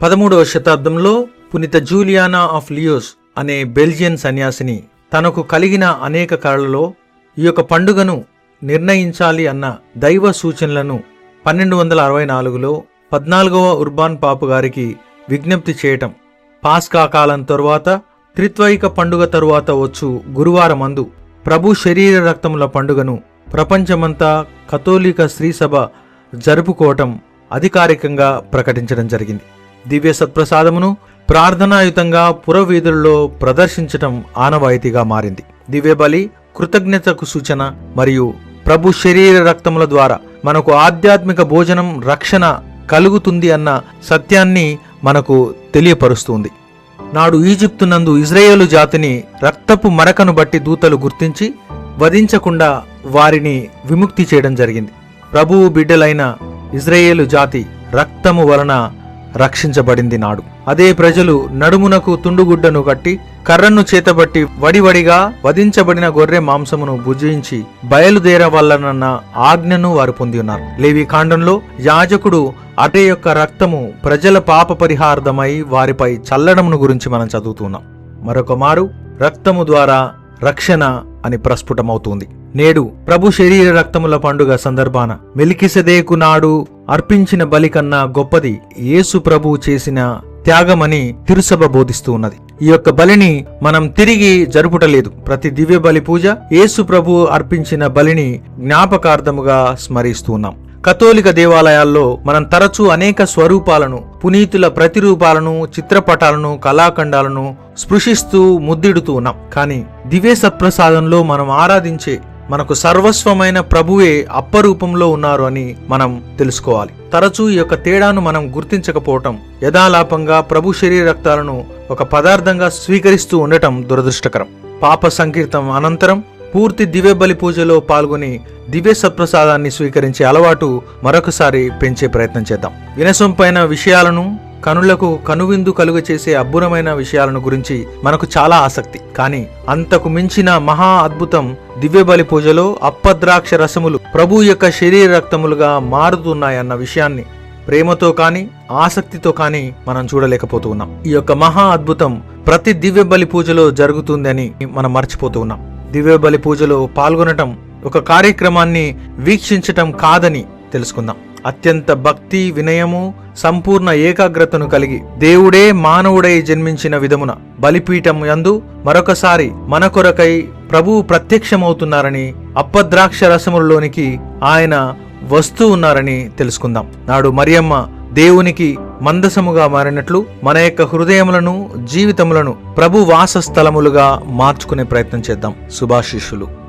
పదమూడవ శతాబ్దంలో పునిత Juliana of లియోస్ అనే బెల్జియన్ సన్యాసిని తనకు కలిగిన అనేక కళలలో ఈ యొక్క పండుగను నిర్ణయించాలి అన్న దైవ సూచనలను పన్నెండు వందల అరవై నాలుగులో పద్నాలుగవ ఉర్బాన్ పాపు గారికి విజ్ఞప్తి చేయటం. పాస్కా కాలం తరువాత త్రిత్వైక పండుగ తరువాత వచ్చు గురువారమందు ప్రభు శరీర రక్తముల పండుగను ప్రపంచమంతా కథోలిక స్త్రీ సభ జరుపుకోవటం అధికారికంగా ప్రకటించడం జరిగింది. దివ్య సత్ప్రసాదమును ప్రార్థనాయుతంగా పురవీధుల్లో ప్రదర్శించటం ఆనవాయితీగా మారింది. దివ్య బలి కృతజ్ఞతకు సూచన మరియు ప్రభు శరీర రక్తముల ద్వారా మనకు ఆధ్యాత్మిక భోజనం రక్షణ కలుగుతుంది అన్న సత్యాన్ని మనకు తెలియపరుస్తుంది. నాడు ఈజిప్తు నందు ఇజ్రాయేలు జాతిని రక్తపు మరకను బట్టి దూతలు గుర్తించి వధించకుండా వారిని విముక్తి చేయడం జరిగింది. ప్రభువు బిడ్డలైన ఇజ్రాయేలు జాతి రక్తము వలన రక్షించబడింది నాడు. అదే ప్రజలు నడుమునకు తుండుగుడ్డను కట్టి కర్రను చేతబట్టి వడివడిగా వధించబడిన గొర్రె మాంసమును భుజించి బయలుదేరవల్లనన్న ఆజ్ఞను వారు పొంది ఉన్నారు. లేవి కాండంలో యాజకుడు అటే యొక్క రక్తము ప్రజల పాప పరిహార్థమై వారిపై చల్లడమును గురించి మనం చదువుతున్నాం మరొక మారు రక్తము ద్వారా రక్షణ అని ప్రస్ఫుటమవుతుంది. నేడు ప్రభు శరీర రక్తముల పండుగ సందర్భాన మెలికిసదేకు నాడు అర్పించిన బలి కన్నా గొప్పది యేసు ప్రభువు చేసిన త్యాగమని తిరుసభ బోధిస్తూ ఉన్నది. ఈ యొక్క బలిని మనం తిరిగి జరుపుటలేదు. ప్రతి దివ్య బలి పూజ యేసు ప్రభు అర్పించిన బలిని జ్ఞాపకార్థముగా స్మరిస్తూ ఉన్నాం. కథోలిక దేవాలయాల్లో మనం తరచూ అనేక స్వరూపాలను పునీతుల ప్రతిరూపాలను చిత్రపటాలను కళాఖండాలను స్పృశిస్తూ ముద్దిడుతూ ఉన్నాం. కానీ దివ్య సత్ప్రసాదంలో మనం ఆరాధించే మనకు సర్వస్వమైన ప్రభువే అప్పరూపంలో ఉన్నారు అని మనం తెలుసుకోవాలి. తరచూ ఈ యొక్క తేడాను మనం గుర్తించకపోవటం యథాలాపంగా ప్రభు శరీర రక్తాలను ఒక పదార్థంగా స్వీకరిస్తూ ఉండటం దురదృష్టకరం. పాప సంకీర్తం అనంతరం పూర్తి దివ్య బలి పూజలో పాల్గొని దివ్య సత్ప్రసాదాన్ని స్వీకరించే అలవాటు మరొకసారి పెంచే ప్రయత్నం చేద్దాం. వినసొంపైన విషయాలను కనులకు కనువిందు కలుగ చేసే అబ్బురమైన విషయాలను గురించి మనకు చాలా ఆసక్తి. కానీ అంతకు మించిన మహా అద్భుతం దివ్యబలి పూజలో అప్పద్రాక్ష రసములు ప్రభు యొక్క శరీర రక్తములుగా మారుతున్నాయన్న విషయాన్ని ప్రేమతో కానీ ఆసక్తితో కానీ మనం చూడలేకపోతూ ఉన్నాం ఈ యొక్క మహా అద్భుతం ప్రతి దివ్య బలి పూజలో జరుగుతుందని మనం మర్చిపోతూ ఉన్నాం దివ్య బలి పూజలో పాల్గొనటం ఒక కార్యక్రమాన్ని వీక్షించటం కాదని తెలుసుకుందాం. అత్యంత భక్తి వినయము సంపూర్ణ ఏకాగ్రతను కలిగి దేవుడే మానవుడై జన్మించిన విధమున బలిపీఠం యందు మరొకసారి మన కొరకై ప్రభువు ప్రత్యక్షమవుతున్నారని అప్పద్రాక్ష రసములలోనికి ఆయన వస్తూ ఉన్నారని తెలుసుకుందాం. నాడు మరియమ్మ దేవునికి మందసముగా మారినట్లు మన యొక్క హృదయములను జీవితములను ప్రభు వాస స్థలములుగా మార్చుకునే ప్రయత్నం చేద్దాం. శుభాశిష్యులు